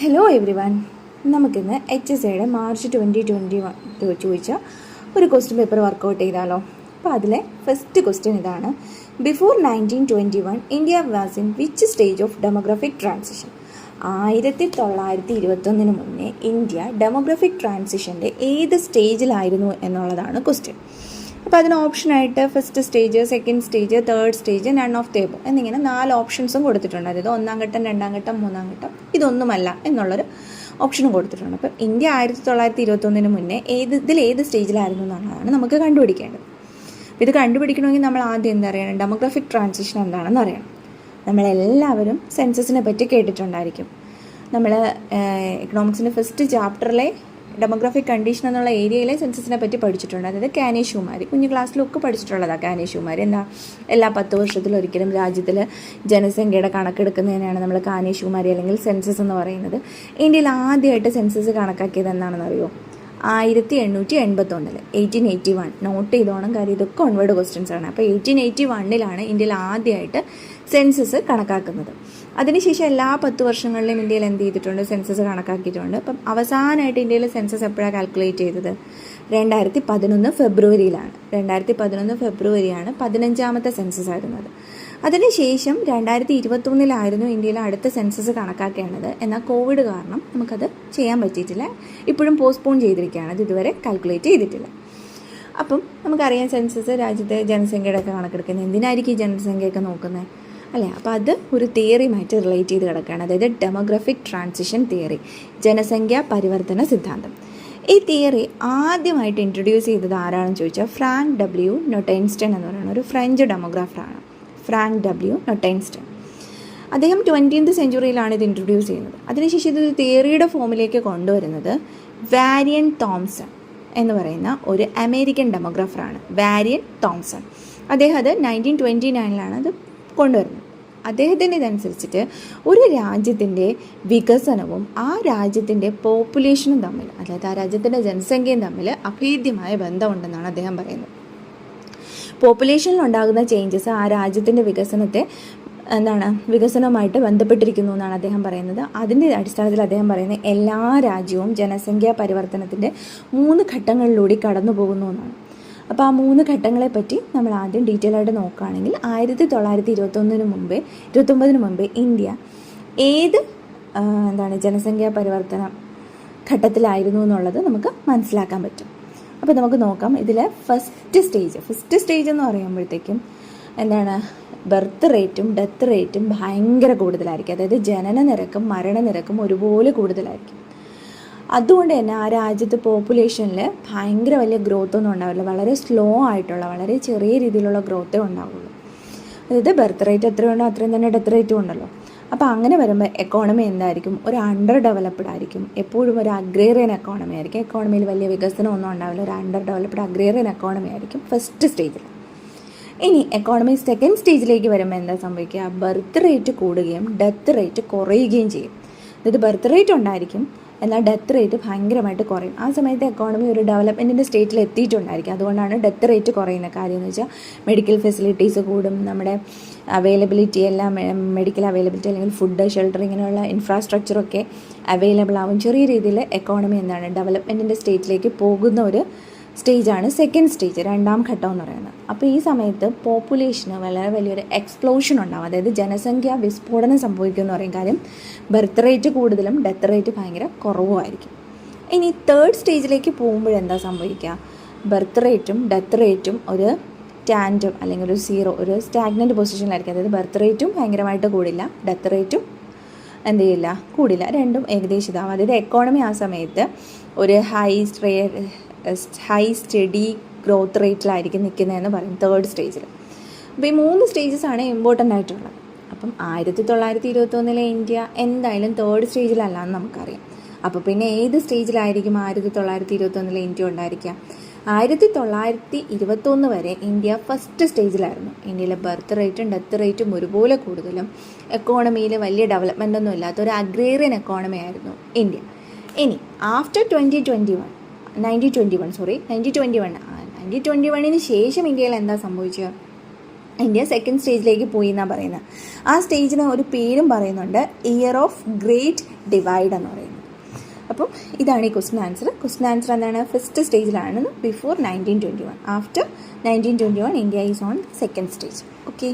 Hello everyone നമുക്കിന്ന് H S എയുടെ March twenty twenty one ചോദിച്ച ഒരു ക്വസ്റ്റ്യൻ പേപ്പർ വർക്കൗട്ട് ചെയ്താലോ. അപ്പോൾ അതിലെ ഫസ്റ്റ് ക്വസ്റ്റ്യൻ ഇതാണ്. Before nineteen twenty one India was in which stage of demographic transition ആയിരത്തി തൊള്ളായിരത്തി ഇരുപത്തൊന്നിന് മുന്നേ ഇന്ത്യ ഡെമോഗ്രഫിക് ട്രാൻസിഷന്റെ ഏത് സ്റ്റേജിലായിരുന്നു എന്നുള്ളതാണ് ക്വസ്റ്റ്യൻ അപ്പോൾ അതിന് ഓപ്ഷനായിട്ട് first stage second stage third stage none of table എന്നിങ്ങനെ നാല് ഓപ്ഷൻസും കൊടുത്തിട്ടുണ്ട്. അതായത് ഒന്നാം ഘട്ടം രണ്ടാം ഘട്ടം മൂന്നാം ഘട്ടം. ഇതൊന്നുമല്ല എന്നുള്ളൊരു ഓപ്ഷനും കൊടുത്തിട്ടുണ്ട്. അപ്പോൾ ഇന്ത്യ ആയിരത്തി തൊള്ളായിരത്തി ഇരുപത്തൊന്നിന് മുന്നേ ഏത് ഇതിൽ ഏത് സ്റ്റേജിലായിരുന്നു എന്നുള്ളതാണ് നമുക്ക് കണ്ടുപിടിക്കേണ്ടത്. ഇത് കണ്ടുപിടിക്കണമെങ്കിൽ നമ്മൾ ആദ്യം എന്താ അറിയണം? ഡെമോഗ്രാഫിക് ട്രാൻസിഷൻ എന്താണെന്ന് അറിയണം. നമ്മളെല്ലാവരും സെൻസസിനെ പറ്റി കേട്ടിട്ടുണ്ടായിരിക്കും. നമ്മൾ എക്കണോമിക്സിന്റെ ഫസ്റ്റ് ചാപ്റ്ററിലെ ഡെമോഗ്രാഫിക് കണ്ടീഷൻ എന്നുള്ള ഏരിയയിലെ സെൻസസിനെ പറ്റി പഠിച്ചിട്ടുണ്ട്. അതായത് കാനേഷുമാർ കുഞ്ഞു ക്ലാസ്സിലൊക്കെ പഠിച്ചിട്ടുള്ളതാണ് കാനേഷുമാർ എന്താ എല്ലാ പത്ത് വർഷത്തിലൊരിക്കലും രാജ്യത്തിൽ ജനസംഖ്യയുടെ കണക്കെടുക്കുന്നതിനാണ് നമ്മൾ കാനേഷുമാരി അല്ലെങ്കിൽ സെൻസസ് എന്ന് പറയുന്നത്. ഇന്ത്യയിൽ ആദ്യമായിട്ട് സെൻസസ് കണക്കാക്കിയത് എന്താണെന്ന് അറിയോ ആയിരത്തി എണ്ണൂറ്റി എൺപത്തൊന്നിൽ എയ്റ്റീൻ എയ്റ്റി വൺ നോട്ട് ചെയ്തോണം കാര്യം ഇതൊക്കെ ഒൺവേർഡ് ക്വസ്റ്റ്യൻസ് ആണ്. അപ്പോൾ എയ്റ്റീൻ എയ്റ്റി വണ്ണിലാണ് ഇന്ത്യയിൽ ആദ്യമായിട്ട് സെൻസസ് കണക്കാക്കുന്നത്. അതിനുശേഷം എല്ലാ പത്ത് വർഷങ്ങളിലും ഇന്ത്യയിൽ എന്ത് ചെയ്തിട്ടുണ്ട്? സെൻസസ് കണക്കാക്കിയിട്ടുണ്ട്. അപ്പം അവസാനമായിട്ട് ഇന്ത്യയിലെ സെൻസസ് എപ്പോഴാണ് കാൽക്കുലേറ്റ് ചെയ്തത്? രണ്ടായിരത്തി പതിനൊന്ന് ഫെബ്രുവരിയിലാണ്. രണ്ടായിരത്തി പതിനൊന്ന് ഫെബ്രുവരിയാണ് പതിനഞ്ചാമത്തെ സെൻസസ് ആയിരുന്നത്. അതിനുശേഷം രണ്ടായിരത്തി ഇരുപത്തൊന്നിലായിരുന്നു ഇന്ത്യയിലെ അടുത്ത സെൻസസ് കണക്കാക്കേണ്ടത്. എന്നാൽ കോവിഡ് കാരണം നമുക്കത് ചെയ്യാൻ പറ്റിയിട്ടില്ല. ഇപ്പോഴും പോസ്റ്റ്പോൺ ചെയ്തിരിക്കുകയാണ്. അത് ഇതുവരെ കാൽക്കുലേറ്റ് ചെയ്തിട്ടില്ല. അപ്പം നമുക്കറിയാം സെൻസസ് രാജ്യത്തെ ജനസംഖ്യയുടെ ഒക്കെ കണക്കെടുക്കുന്നത്. എന്തിനായിരിക്കും ഈ ജനസംഖ്യയൊക്കെ നോക്കുന്നത്? അല്ലേ? അപ്പോൾ അത് ഒരു തിയറിയുമായിട്ട് റിലേറ്റ് ചെയ്ത് കിടക്കുകയാണ്. അതായത് ഡെമോഗ്രഫിക് ട്രാൻസിഷൻ തിയറി ജനസംഖ്യ പരിവർത്തന സിദ്ധാന്തം. ഈ തിയറി ആദ്യമായിട്ട് ഇൻട്രൊഡ്യൂസ് ചെയ്തത് ആരാണെന്ന് ചോദിച്ചാൽ ഫ്രാങ്ക് ഡബ്ല്യു നൊട്ടൈൻസ്റ്റൺ എന്ന് പറയുന്ന ഒരു ഫ്രഞ്ച് ഡെമോഗ്രാഫറാണ് ഫ്രാങ്ക് ഡബ്ല്യു നൊട്ടൈൻസ്റ്റൺ. അദ്ദേഹം ട്വന്റീൻത് സെഞ്ചുറിയിലാണ് ഇത് ഇൻട്രൊഡ്യൂസ് ചെയ്യുന്നത്. അതിനുശേഷം ഇത് തിയറിയുടെ ഫോമിലേക്ക് കൊണ്ടുവരുന്നത് വാരിയൻ തോംസൺ എന്ന് പറയുന്ന ഒരു അമേരിക്കൻ ഡെമോഗ്രാഫറാണ് വാരിയൻ തോംസൺ. അദ്ദേഹം അത് നയന്റീൻ ട്വന്റി നയനിലാണ് അത് കൊണ്ടുവരുന്നത് അദ്ദേഹത്തിന്റെ ഇതനുസരിച്ചിട്ട് ഒരു രാജ്യത്തിന്റെ വികസനവും ആ രാജ്യത്തിന്റെ പോപ്പുലേഷനും തമ്മിൽ അതായത് ആ രാജ്യത്തിന്റെ ജനസംഖ്യയും തമ്മിൽ അഭേദ്യമായ ബന്ധമുണ്ടെന്നാണ് അദ്ദേഹം പറയുന്നത്. പോപ്പുലേഷനിൽ ഉണ്ടാകുന്ന ചേഞ്ചസ് ആ രാജ്യത്തിന്റെ വികസനത്തെ എന്താണ് വികസനവുമായിട്ട് ബന്ധപ്പെട്ടിരിക്കുന്നു എന്നാണ് അദ്ദേഹം പറയുന്നത്. അതിന്റെ അടിസ്ഥാനത്തിൽ അദ്ദേഹം പറയുന്നത് എല്ലാ രാജ്യവും ജനസംഖ്യാ പരിവർത്തനത്തിന്റെ മൂന്ന് ഘട്ടങ്ങളിലൂടെ കടന്നു പോകുന്നു എന്നാണ്. അപ്പോൾ ആ മൂന്ന് ഘട്ടങ്ങളെ പറ്റി നമ്മൾ ആദ്യം ഡീറ്റെയിൽ ആയിട്ട് നോക്കുകയാണെങ്കിൽ ആയിരത്തി തൊള്ളായിരത്തി ഇരുപത്തൊന്നിന് മുമ്പേ ഇരുപത്തൊമ്പതിന് മുമ്പേ ഇന്ത്യ ഏത് എന്താണ് ജനസംഖ്യാ പരിവർത്തന ഘട്ടത്തിലായിരുന്നു എന്നുള്ളത് നമുക്ക് മനസ്സിലാക്കാൻ പറ്റും. അപ്പോൾ നമുക്ക് നോക്കാം ഇതിലെ ഫസ്റ്റ് സ്റ്റേജ് ഫസ്റ്റ് സ്റ്റേജ് എന്ന് പറയുമ്പോഴത്തേക്കും എന്താണ് ബർത്ത് റേറ്റും ഡെത്ത് റേറ്റും ഭയങ്കര കൂടുതലായിരിക്കും. അതായത് ജനന നിരക്കും മരണനിരക്കും ഒരുപോലെ കൂടുതലായിരിക്കും. അതുകൊണ്ട് തന്നെ ആ രാജ്യത്ത് പോപ്പുലേഷനിൽ ഭയങ്കര വലിയ ഗ്രോത്ത് ഒന്നും ഉണ്ടാവില്ല. വളരെ സ്ലോ ആയിട്ടുള്ള വളരെ ചെറിയ രീതിയിലുള്ള ഗ്രോത്തേ ഉണ്ടാവുള്ളൂ. അതായത് ബർത്ത് റേറ്റ് എത്രയുണ്ടോ അത്രയും തന്നെ ഡെത്ത് റേറ്റും ഉണ്ടല്ലോ. അപ്പോൾ അങ്ങനെ വരുമ്പോൾ എക്കോണമി എന്തായിരിക്കും? ഒരു അണ്ടർ ഡെവലപ്ഡ് ആയിരിക്കും. എപ്പോഴും ഒരു അഗ്രേറിയൻ എക്കോണമി ആയിരിക്കും. എക്കോണമിയിൽ വലിയ വികസനം ഒന്നും ഉണ്ടാവില്ല. ഒരു അണ്ടർ ഡെവലപ്ഡ് അഗ്രേറിയൻ എക്കോണമി ആയിരിക്കും ഫസ്റ്റ് സ്റ്റേജിൽ ഇനി എക്കോണമി സെക്കൻഡ് സ്റ്റേജിലേക്ക് വരുമ്പോൾ എന്താ സംഭവിക്കുക? ബർത്ത് റേറ്റ് കൂടുകയും ഡെത്ത് റേറ്റ് കുറയുകയും ചെയ്യും. അതായത് ബർത്ത് റേറ്റ് ഉണ്ടായിരിക്കും. എന്നാൽ ഡെത്ത് റേറ്റ് ഭയങ്കരമായിട്ട് കുറയും. ആ സമയത്ത് എക്കോണമി ഒരു ഡെവലപ്മെന്റിന്റെ സ്റ്റേറ്റിൽ എത്തിയിട്ടുണ്ടായിരിക്കും. അതുകൊണ്ടാണ് ഡെത്ത് റേറ്റ് കുറയുന്ന കാര്യം എന്ന് വെച്ചാൽ മെഡിക്കൽ ഫെസിലിറ്റീസ് കൂടും നമ്മുടെ അവൈലബിലിറ്റി എല്ലാം മെഡിക്കൽ അവൈലബിലിറ്റി അല്ലെങ്കിൽ ഫുഡ് ഷെൽട്ടർ ഇങ്ങനെയുള്ള ഇൻഫ്രാസ്ട്രക്ചറൊക്കെ അവൈലബിൾ ആവും. ചെറിയ രീതിയിൽ എക്കോണമി എന്താണ് ഡെവലപ്മെന്റിന്റെ സ്റ്റേറ്റിലേക്ക് പോകുന്ന ഒരു സ്റ്റേജാണ് സെക്കൻഡ് സ്റ്റേജ് രണ്ടാം ഘട്ടം എന്ന് പറയുന്നത്. അപ്പോൾ ഈ സമയത്ത് പോപ്പുലേഷന് വളരെ വലിയൊരു എക്സ്പ്ലോഷൻ ഉണ്ടാവും. അതായത് ജനസംഖ്യ വിസ്ഫോടനം സംഭവിക്കും എന്ന് പറയും കാര്യം ബർത്ത് റേറ്റ് കൂടുതലും ഡെത്ത് റേറ്റ് ഭയങ്കര കുറവുമായിരിക്കും. ഇനി തേർഡ് സ്റ്റേജിലേക്ക് പോകുമ്പോഴെന്താ സംഭവിക്കുക? ബർത്ത് റേറ്റും ഡെത്ത് റേറ്റും ഒരു സ്റ്റാൻഡും അല്ലെങ്കിൽ ഒരു സീറോ ഒരു സ്റ്റാഗ്നന്റ് പൊസിഷനിലായിരിക്കും അതായത് ബർത്ത് റേറ്റും ഭയങ്കരമായിട്ട് കൂടില്ല ഡെത്ത് റേറ്റും എന്ത് ചെയ്യില്ല കൂടില്ല. രണ്ടും ഏകദേശം ഇതാവും. അതായത് എക്കോണമി ആ സമയത്ത് ഒരു ഹൈ ഹൈ സ്റ്റഡി ഗ്രോത്ത് റേറ്റിലായിരിക്കും നിൽക്കുന്നതെന്ന് പറയും തേർഡ് സ്റ്റേജിൽ അപ്പോൾ ഈ മൂന്ന് സ്റ്റേജസ് ആണ് ഇമ്പോർട്ടന്റ് ആയിട്ടുള്ളത്. അപ്പം ആയിരത്തി തൊള്ളായിരത്തി ഇരുപത്തൊന്നിലെ ഇന്ത്യ എന്തായാലും തേർഡ് സ്റ്റേജിലല്ല എന്ന് നമുക്കറിയാം. അപ്പോൾ പിന്നെ ഏത് സ്റ്റേജിലായിരിക്കും ആയിരത്തി തൊള്ളായിരത്തി ഇരുപത്തൊന്നിലെ ഇന്ത്യ ഉണ്ടായിരിക്കുക? ആയിരത്തി തൊള്ളായിരത്തി ഇരുപത്തൊന്ന് വരെ ഇന്ത്യ ഫസ്റ്റ് സ്റ്റേജിലായിരുന്നു ഇന്ത്യയിലെ ബർത്ത് റേറ്റും ഡെത്ത് റേറ്റും ഒരുപോലെ കൂടുതലും. എക്കോണമിയിൽ വലിയ ഡെവലപ്മെന്റ് ഒന്നും ഇല്ലാത്ത ഒരു അഗ്രേറിയൻ എക്കോണമി ആയിരുന്നു ഇന്ത്യ. ഇനി after twenty twenty one ninety twenty one sorry ninety twenty one ninety twenty വണ്ണിന് ശേഷം ഇന്ത്യയിൽ എന്താ സംഭവിച്ചത്? ഇന്ത്യ സെക്കൻഡ് സ്റ്റേജിലേക്ക് പോയി എന്നാണ് പറയുന്നത് ആ സ്റ്റേജിന് ഒരു പേരും പറയുന്നുണ്ട് ഇയർ ഓഫ് ഗ്രേറ്റ് ഡിവൈഡ് എന്ന് പറയുന്നത് അപ്പം ഇതാണ് ഈ ക്വസ്റ്റൻ ആൻസർ ക്വസ്റ്റൻ ആൻസർ എന്താണ്? ഫസ്റ്റ് സ്റ്റേജിലാണ് before nineteen twenty one after nineteen twenty one India is on second stage okay